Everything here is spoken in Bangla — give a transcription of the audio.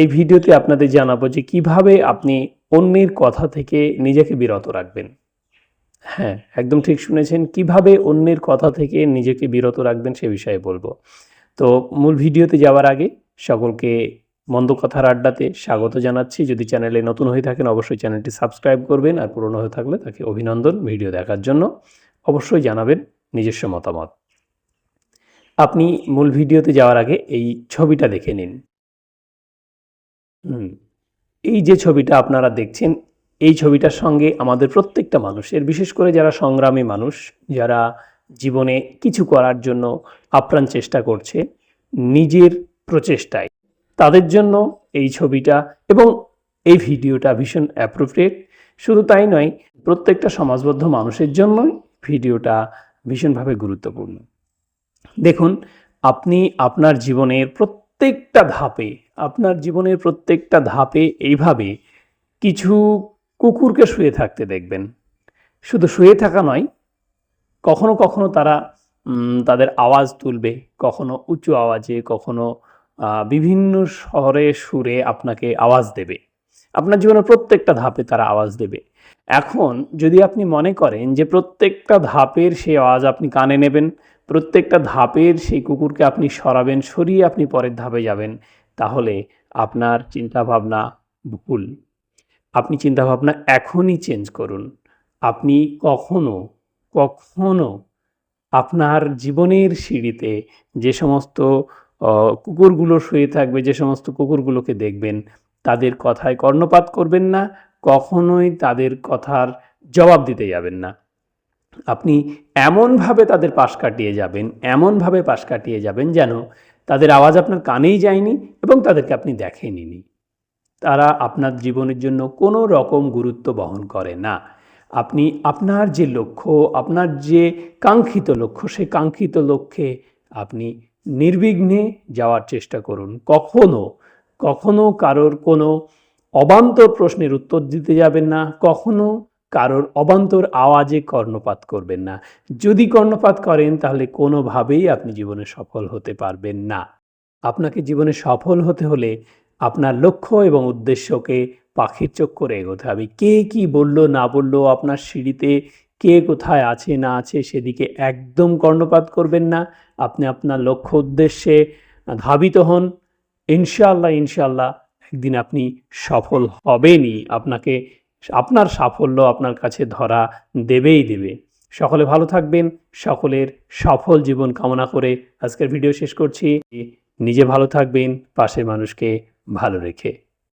এই ভিডিওতে আপনাদের জানাব যে কীভাবে আপনি অন্যের কথা থেকে নিজেকে বিরত রাখবেন। হ্যাঁ একদম ঠিক শুনেছেন। কীভাবে অন্যের কথা থেকে নিজেকে বিরত রাখবেন সে বিষয়ে বলব। তো মূল ভিডিওতে যাওয়ার আগে সকলকে মন্দ কথার আড্ডাতে স্বাগত জানাচ্ছি। যদি চ্যানেলে নতুন হয়ে থাকেন, অবশ্যই চ্যানেলটি সাবস্ক্রাইব করবেন আর পুরনো হয়ে থাকলে তাকে অভিনন্দন ভিডিও দেখার জন্য। অবশ্যই জানাবেন নিজস্ব মতামত। আপনি মূল ভিডিওতে যাওয়ার আগে এই ছবিটা দেখে নিন। এই যে ছবিটা আপনারা দেখছেন, এই ছবিটার সঙ্গে আমাদের প্রত্যেকটা মানুষের, বিশেষ করে যারা সংগ্রামী মানুষ, যারা জীবনে কিছু করার জন্য আপ্রাণ চেষ্টা করছে, নিজের প্রচেষ্টায়, তাদের জন্য এই ছবিটা এবং এই ভিডিওটা ভীষণ অ্যাপ্রোপ্রিয়েট শুধু তাই নয়, প্রত্যেকটা সমাজবদ্ধ মানুষের জন্যই ভিডিওটা ভীষণভাবে গুরুত্বপূর্ণ। দেখুন, আপনি আপনার জীবনের প্রত্যেকটা ধাপে আপনার জীবনের প্রত্যেকটা ধাপে এইভাবে কিছু কুকুরকে শুয়ে থাকতে দেখবেন। শুধু শুয়ে থাকা নয়, কখনো কখনো তারা তাদের আওয়াজ তুলবে, কখনো উঁচু আওয়াজে, কখনো বিভিন্ন স্বরে সুরে আপনাকে আওয়াজ দেবে। আপনার জীবনের প্রত্যেকটা ধাপে তারা আওয়াজ দেবে। এখন যদি আপনি মনে করেন যে প্রত্যেকটা ধাপের সেই আওয়াজ আপনি কানে নেবেন, প্রত্যেকটা ধাপের সেই কুকুরকে আপনি সরাবেন, সরিয়ে আপনি পরের ধাপে যাবেন তাহলে আপনার চিন্তাভাবনা ভুল। আপনি চিন্তাভাবনা এখনই চেঞ্জ করুন। আপনি কখনো কখনো আপনার জীবনের সিঁড়িতে যে সমস্ত কুকুরগুলো শুয়ে থাকবে, যে সমস্ত কুকুরগুলোকে দেখবেন, তাদের কথায় কর্ণপাত করবেন না, কখনোই তাদের কথার জবাব দিতে যাবেন না। আপনি এমনভাবে তাদের পাশ কাটিয়ে যাবেন, এমনভাবে পাশ কাটিয়ে যাবেন যেন তাদের আওয়াজ আপনার কানেই যায়নি এবং তাদেরকে আপনি দেখেননি তারা আপনার জীবনের জন্য কোনো রকম গুরুত্ব বহন করে না। আপনি আপনার যে লক্ষ্য, আপনার যে কাঙ্ক্ষিত লক্ষ্য, সে কাঙ্ক্ষিত লক্ষ্যে আপনি নির্বিঘ্নে যাওয়ার চেষ্টা করুন। কখনো কখনো কারোর কোনো অবান্তর প্রশ্নের উত্তর দিতে যাবেন না। কখনো কারোর অবান্তর আওয়াজে কর্ণপাত করবেন না। যদি কর্ণপাত করেন, তাহলে কোনোভাবেই আপনি জীবনে সফল হতে পারবেন না। আপনাকে জীবনে সফল হতে হলে আপনার লক্ষ্য এবং উদ্দেশ্যকে পাখির চোখ করে এগোতে হবে। কে কি বলল, না বলল, আপনার সিঁড়িতে কে কোথায় আছে, না আছে, সেদিকে একদম কর্ণপাত করবেন না। আপনি আপনার লক্ষ্য, উদ্দেশ্যে ধাবিত হন। ইনশাআল্লাহ ইনশাআল্লাহ, একদিন আপনি সফল হবেনই। আপনাকে আপনার সাফল্য আপনার কাছে ধরা দেবেই দেবে। সকলে ভালো থাকবেন, সকলের সফল জীবন কামনা করে আজকের ভিডিও শেষ করছি। নিজে ভালো থাকবেন, পাশের মানুষকে ভালো রেখে।